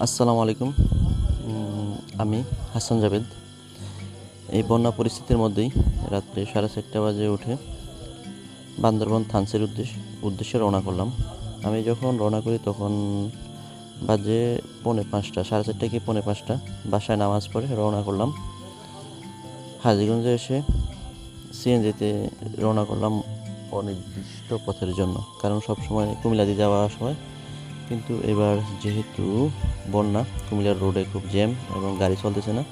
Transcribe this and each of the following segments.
আসসালামু আলাইকুম। আমি হাসান জাভেদ। এই বন্যা পরিস্থিতির মধ্যেই রাত্রে সাড়ে চারটা বাজে উঠে বান্দরবন থানসের উদ্দেশ্য উদ্দেশ্যে রওনা করলাম। আমি যখন রওনা করি তখন বাজে পৌনে পাঁচটা, সাড়ে চারটা কি পৌনে পাঁচটা, বাসায় নামাজ পড়ে রওনা করলাম। হাজিগঞ্জে এসে সিএনজিতে রওনা করলাম অনির্দিষ্ট পথের জন্য, কারণ কুমিল্লা দিয়ে যাওয়া সময় কিন্তু এবার যেহেতু বন্যা, কুমিল্লার রোডে খুব জ্যাম এবং গাড়ি চলতেছে না,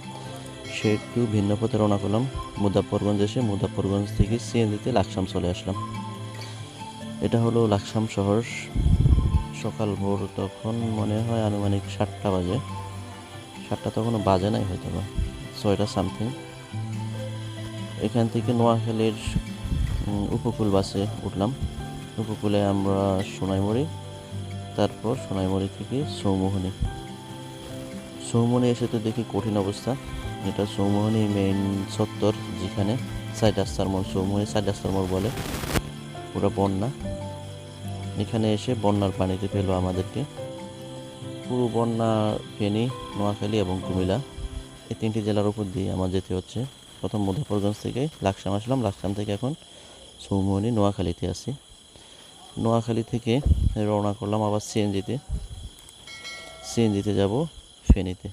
সেহেতু ভিন্ন পথে রওনা করলাম। মুজাফরগঞ্জ এসে মুজাফরগঞ্জ থেকে সিএনজিতে লাকসাম চলে আসলাম। এটা হলো লাকসাম শহর। সকাল ভোর তখন মনে হয় আনুমানিক সাতটা বাজে। সাতটা তখনও বাজে নাই হয়তো বা ছয়টা সামথিং। এখান থেকে নোয়াখালীর উপকূল বাসে উঠলাম। উপকূলে আমরা সোনাইমুড়ি তারপর সোনাইমুড়ি থেকে সৌমোহনী। সৌমোহনী এসে তো দেখি কঠিন অবস্থা। এটা সৌমোহনী মেইন চত্বর যেখানে সাইড রাস্তার মোড়, সৌমোহনী সাইড রাস্তার মোড় বলে। পুরো বন্যা। এখানে এসে বন্যার পানিতে পেল আমাদেরকে। পুরো বন্যা, ফেনী, নোয়াখালী এবং কুমিল্লা। এই তিনটি জেলার উপর দিয়ে আমার যেতে হচ্ছে। প্রথম মুজাফরগঞ্জ থেকে, লাকসাম আসলাম। লাকসাম থেকে এখন সৌমোহনী নোয়াখালীতে আছি। নোয়াখালী থেকে রওনা করলাম আবার সিএনজিতে। সিএনজিতে যাব ফেনীতে।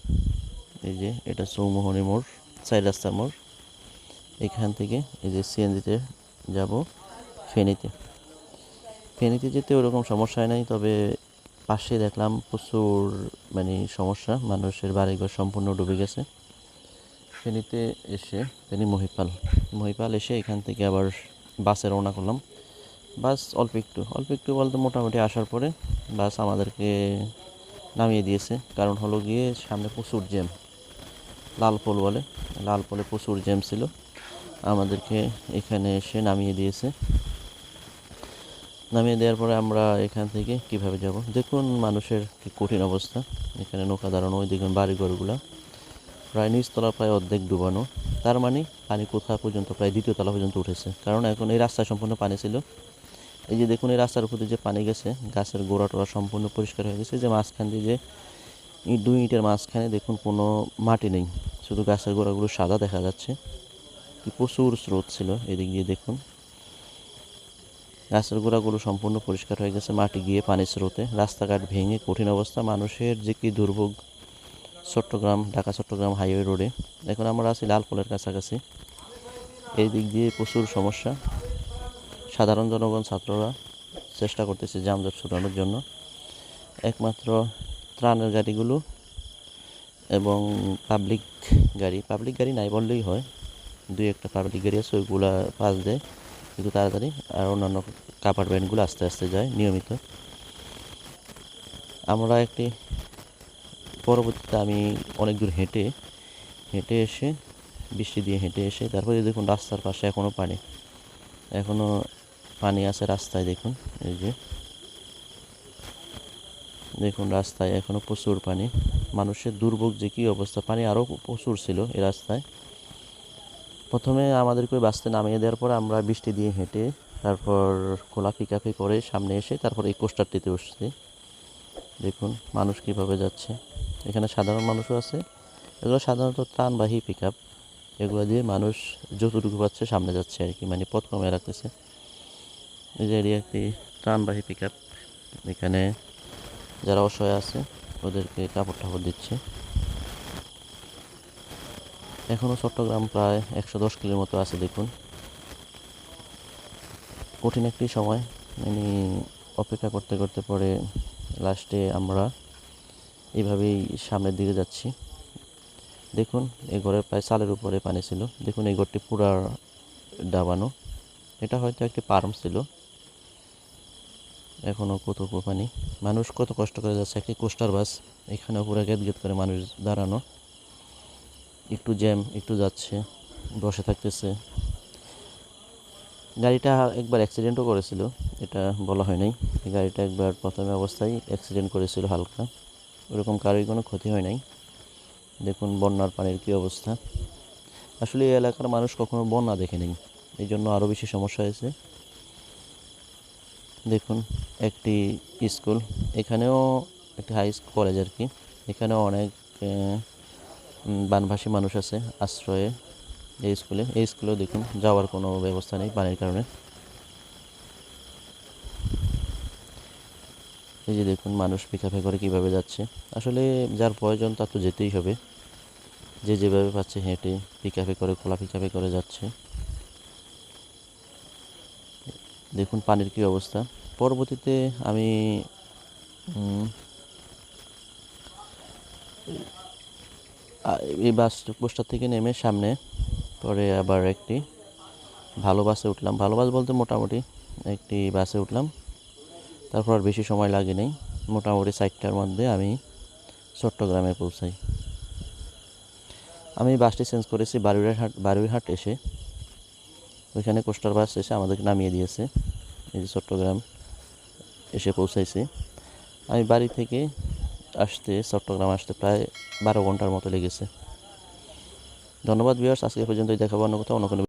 এই যে এটা চৌমোহনী মোড় চাই রাস্তার মোড়। এখান থেকে এই যে সিএনজিতে যাব ফেনীতে। ফেনীতে যেতে ওরকম সমস্যা নাই, তবে পাশে দেখলাম প্রচুর মানে সমস্যা, মানুষের বাড়িঘর সম্পূর্ণ ডুবে গেছে। ফেনীতে এসে ফেনী মহিপাল। মহিপাল এসে এখান থেকে আবার বাসে রওনা করলাম। বাস অল্প একটু অল্প একটু বলতে মোটামুটি আসার পরে বাস আমাদেরকে নামিয়ে দিয়েছে। কারণ হলো গিয়ে সামনে প্রচুর জ্যাম, লাল পোল বলে, লাল পোলে প্রচুর জ্যাম ছিল। আমাদেরকে এখানে এসে নামিয়ে দিয়েছে। নামিয়ে দেওয়ার পরে আমরা এখান থেকে কীভাবে যাব? দেখুন মানুষের কি কঠিন অবস্থা। এখানে নৌকা দাঁড়ানো, ওই দেখুন বাড়িঘরগুলো। প্রায় নিচতলা প্রায় অর্ধেক ডুবানো। তার মানে পানি কোথা পর্যন্ত, প্রায় দ্বিতীয় তলা পর্যন্ত উঠেছে। কারণ এখন এই রাস্তায় সম্পূর্ণ পানি ছিল। এই যে দেখুন, এই রাস্তার উপর যে পানি গেছে, গাছের গোড়া টোড়া সম্পূর্ণ পরিষ্কার হয়ে গেছে। যে মাঝখান দিয়ে যে দুই ইটের মাঝখানে দেখুন, কোনো মাটি নেই। শুধু গাছের গোড়াগুলো সাদা দেখা যাচ্ছে। কি প্রচুর স্রোত ছিল এদিক দিয়ে দেখুন। গাছের গোড়াগুলো সম্পূর্ণ পরিষ্কার হয়ে গেছে, মাটি গিয়ে পানির স্রোতে। রাস্তাঘাট ভেঙে কঠিন অবস্থা। মানুষের যে কি দুর্ভোগ, চট্টগ্রাম, ঢাকা, চট্টগ্রাম হাইওয়ে রোডে। এখন আমরা আছি লালপোলের কাছাকাছি। এই দিক দিয়ে প্রচুর সমস্যা। সাধারণ জনগণ, ছাত্ররা চেষ্টা করতেছে যানজট ছুটানোর জন্য। একমাত্র ত্রাণের গাড়িগুলো এবং পাবলিক গাড়ি পাবলিক গাড়ি নাই বললেই হয়। দুই একটা পাবলিক গাড়ি আছে, ওইগুলা পাস দেয়, কিন্তু তাড়াতাড়ি। আর অন্যান্য কাপার ভ্যানগুলো আস্তে আস্তে যায়, নিয়মিত। আমরা একটি পরবর্তীতে আমি অনেক দূর হেঁটে হেঁটে এসে, বৃষ্টি দিয়ে হেঁটে এসে, তারপরে দেখুন রাস্তার পাশে এখনও পানি। এখনও পানি আছে রাস্তায়, দেখুন, এই যে। দেখুন, রাস্তায় এখনও প্রচুর পানি। মানুষের দুর্ভোগ যে কী অবস্থা, পানি আরও প্রচুর ছিল এই রাস্তায়। প্রথমে আমাদেরকে বাসতে নামিয়ে দেওয়ার পর আমরা বৃষ্টি দিয়ে হেঁটে তারপর খোলা পিকাপি করে সামনে এসে তারপর এই কোস্টারটিতে উঠছি দেখুন, মানুষ কীভাবে যাচ্ছে। এখানে সাধারণ মানুষও আছে। এগুলো সাধারণত ত্রাণবাহী পিক আপ এগুলো দিয়ে মানুষ যতটুকু পাচ্ছে সামনে যাচ্ছে আর কি মানে পথ কমে রাখতেছে। এই এটি একটি ত্রাণবাহী পিক আপ এখানে যারা অসহায় আছে, ওদেরকে কাপড় টাপড় দিচ্ছে। এখনও চট্টগ্রাম প্রায় একশো দশ কিলোর মতো আছে, দেখুন। কঠিন একটি সময়। মানে অপেক্ষা করতে করতে পরে লাস্টে আমরা এইভাবেই সামনের দিকে যাচ্ছি। দেখুন, এই ঘরের প্রায় চালের উপরে পানি ছিল। দেখুন, এই ঘরটি পুরা ডাবানো এটা হয়তো একটি পার্ম ছিল। এখনও কত পানি মানুষ কত কষ্ট করে যাচ্ছে, একটি কোস্টার বাস এখানেও পুরো গেট গেট করে মানুষ দাঁড়ানো। একটু জ্যাম একটু যাচ্ছে, বসে থাকতেছে। গাড়িটা একবার অ্যাক্সিডেন্টও করেছিল, এটা বলা হয় নাই। গাড়িটা একবার প্রথমে অবস্থায় অ্যাক্সিডেন্ট করেছিল হালকা। ওরকম কারোই কোনো ক্ষতি হয় নাই। দেখুন বন্যার পানির কী অবস্থা। আসলে এই এলাকার মানুষ কখনো বন্যা দেখে নেই। এই জন্য আরও বেশি সমস্যা হয়েছে। দেখুন, একটি স্কুল, এখানেও একটি হাই স্কুল কলেজ আর কি। এখানে অনেক বানভাসী মানুষ আছে আশ্রয়ে এই স্কুলে। এই স্কুলেও দেখুন, যাওয়ার কোনো ব্যবস্থা নেই পানির কারণে। এই যে দেখুন, মানুষ পিকাপে করে কীভাবে যাচ্ছে। আসলে যার প্রয়োজন তার তো যেতেই হবে। যে যেভাবে পাচ্ছে হেঁটে পিকাপে করে, খোলা পিকাপে করে যাচ্ছে। দেখুন পানির কি অবস্থা। পরবর্তীতে আমি এই বাস পোস্টার থেকে নেমে সামনে, পরে আবার একটি ভালো বাসে উঠলাম। ভালো বাস বলতে মোটামুটি একটি বাসে উঠলাম। তারপর আর বেশি সময় লাগে নাই মোটামুটি চারটার মধ্যে আমি চট্টগ্রামে পৌঁছাই। আমি বাসটি চেঞ্জ করেছি বারুইহাট বারুইহাট এসে। ওইখানে কোস্টার বাস এসে আমাদেরকে নামিয়ে দিয়েছে। এই যে চট্টগ্রাম এসে পৌঁছাইছি। আমি বাড়ি থেকে আসতে, চট্টগ্রাম আসতে প্রায় বারো ঘণ্টার মতো লেগেছে। ধন্যবাদ বিয়ার্স আজকে পর্যন্তই। দেখাবো অন্য কোথাও, অন্য কোনো